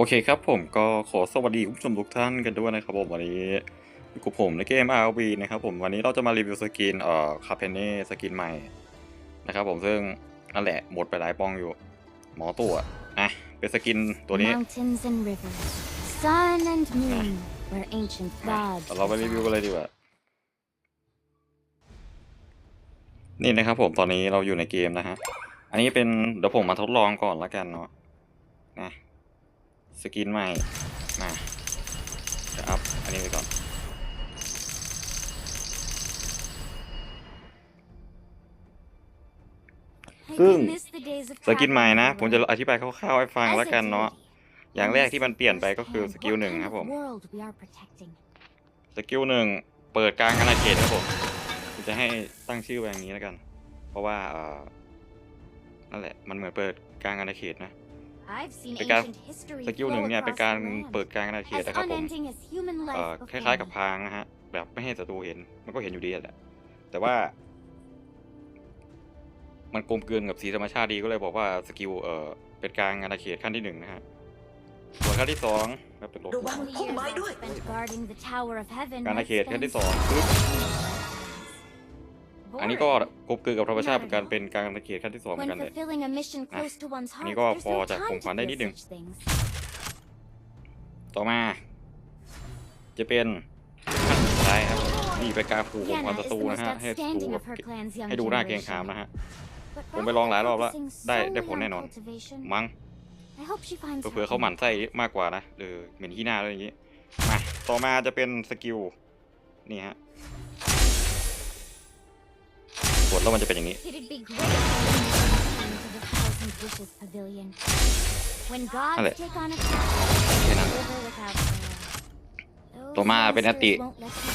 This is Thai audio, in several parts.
โอเคครับผมก็ขอสวัสดีคุณผู้ชมทุกท่านกันด้วยนะครับผมวันนี้อยู่กับผมในเกม RV นะครับผมวันนี้เราจะมารีวิวสกินเอ่อคาเพเน่สกินใหม่นะครับผมซึ่งนั่นแหละหมดไปหลายปองอยู่ หมอตัวนะเป็นสกินตัวนี้ Mountains and rivers, sun and moon, where ancient นะ gods แต่เราไปรีวิว reside. กันเลยดีกว่านี่นะครับผมตอนนี้เราอยู่ในเกมนะฮะอันนี้เป็นเดี๋ยวผมมาทดลองก่อนละกันเนาะนะ สกินใหม่ มาจะอัพอันนี้ไปก่อน I ซึ่ง do miss the days of สกินใหม่นะ traveling ผมจะ alone. อธิบายคร่าวๆให้ฟัง As ละ a กันเนาะ deity, อย่าง I แรก must ที่มันเปลี่ยนไปก็คือ firsthand สกิล what หนึ่ง kind ครับ of ผม world we are protecting. สกิลหนึ่งเปิดกลางอาณาเขตครับผมผมจะให้ตั้งชื่อไว้อย่างนี้แล้วกัน เพราะว่าเอ่อนั่นแหละ มันเหมือนเปิดกลางอาณาเขตนะ I've seen เป็นการ ancient history สกิลหนึ่ง flow เนี่ยเป็น across การ the land, เปิดกลางอาณาเขต as นะครับผม unending as human เอ่อ life ค before ล้ายๆกับ me. พรางนะฮะแบบไม่ให้ศัตรูเห็นมันก็เห็นอยู่ดีแหละแต่ว่า มันกลมกลืนกับสีธรรมชาติดีก็เลยบอกว่าสกิลเอ่อเป็นกลางอาณาเขตขั้นที่หนึ่งนะฮะส่วนขั้นที่สองแบบเป็นลบระวัง All the พุ่ม years ไม้ I've ด้วย spent guarding the Tower of Heaven การอา might เขตขั้น spend ที่สองปึ๊บ Boring. อันนี้ก็กลมกลืนกับธรรมชาติเป็นการเป็นกลางอาณาเขตขั้นที่สองเหมือ When นกันเลย fulfilling a mission close to one's อันนี้ heart, ก็ there's พอ no จะ time ข่มขวัญ to ได้ feel นิดนึง such things. ต่อมา จะเป็นขั้นสุดท้ายครับนี่เป็นการขู่ข่มขวัญ Yenna ศั is ตรู the นะ most ฮะให้ศัตรู outstanding แบ of บ her clan's young ให้ดูหน้าเกรงขาม generation. นะฮะ But ผมไปลองหลายรอบแล้ว focusing ได้ solely ได้ผล on แน่นอน cultivation, มั้ง I hope she finds เผื่อๆเขาหมั่น happiness. ไส้มากกว่านะหรือเหม็นขี้หน้าอะไรอย่างนี้มาต่อมาจะเป็นสกิลนี่ฮะ กดแล้วมันจะเป็นอย่างนี้ It'd be great if I went to the Thousand Wishes Pavilion. When gods Ale. take on a แค่นั้น river without sail. ต่อมาเป็นอติ Those monsters won't let you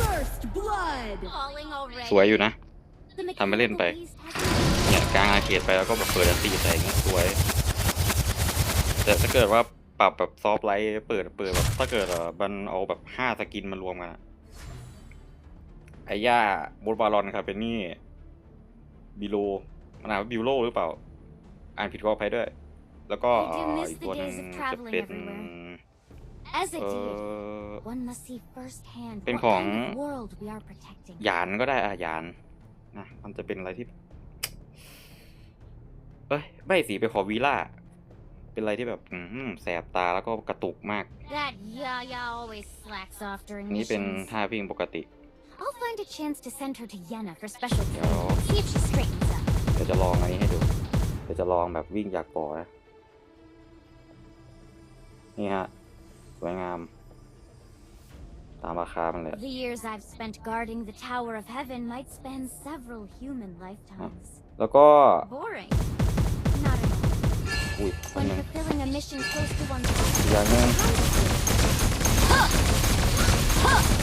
First blood down. Falling already. สวยอยู่นะ The ทำไปเล่นไป mechanical beast has เนี่ยกลางอาเขตไปแล้วก็แบบเปิดอันตีใส่อย่างเงี้ยสวย แต่ถ้าเกิดว่าปรับแบบซอฟต์ไลท์เปิดเปิดแบบถ้าเกิดเออมันเอาแบบห้าสกินมารวมกันอะ ไอ้ย่าบนบาลอนครับเป็นนี่บิโลมันอ่านว่าบิโลหรือเปล่า อ่านผิดก็อภัยด้วย แล้วก็เอ่ออีกตัวหนึ่งจะเป็น As a เอ deity, อ one must see firsthand เป็น what ของ kind of world we are protecting. หยานก็ได้อะหยานนะมันจะเป็นอะไรที่เอ้ยไม่สีไปขอวีล่าเป็นอะไรที่แบบอืมแสบตาแล้วก็กระตุกมาก That Yaya always slacks off during อันนี้เป็น missions. ท่าวิ่งปกติ I'll find a chance to send her to Yenna for special เดี๋ยว training. See if she straightens up. เดี๋ยวจะลองอันนี้ให้ดู เดี๋ยวจะลองแบบวิ่งจากก่อนะ นี่ฮะ สวยงาม ตามราคามันเลย The years I've spent guarding the Tower of Heaven might span several human lifetimes. แล้วก็ Boring. Not at all. อุ้ยอัน When หนึง fulfilling a mission close to one's อีกอย่างหนึง แ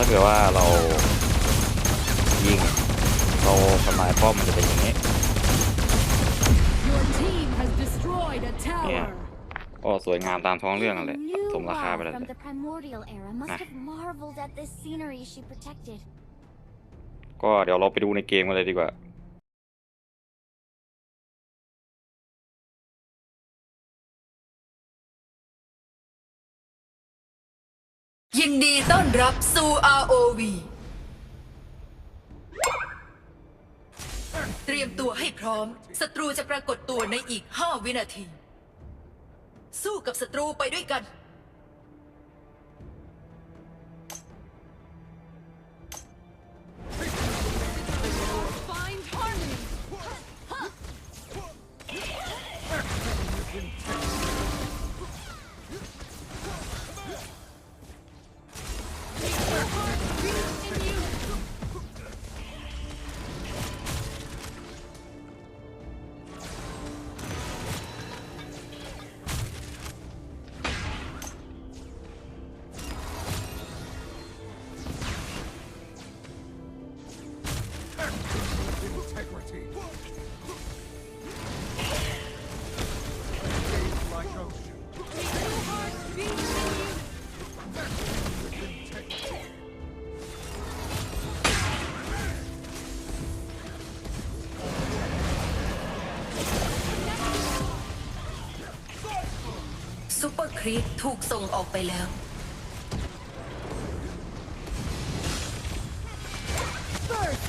ถ้าเกิดว่าเรายิงเราทำลายป้อมมันจะเป็นอย่างนี้ Your team has destroyed a Yeah. tower ก็สวยงามตามท้องเรื่องนั่นแหละ New สมราคาไป God แล้ว from the primordial era must Nah. have marveled at this scenery she protected. ก็เดี๋ยวเราไปดูในเกมกันเลยดีกว่า ยินดีต้อนรับสู่ ROV เตรียมตัวให้พร้อม ศัตรูจะปรากฏตัวในอีก 5 วินาที สู้กับศัตรูไปด้วยกัน รีตถูกส่งออกไปแล้ว First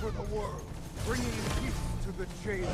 for the world, bringing peace to the Jade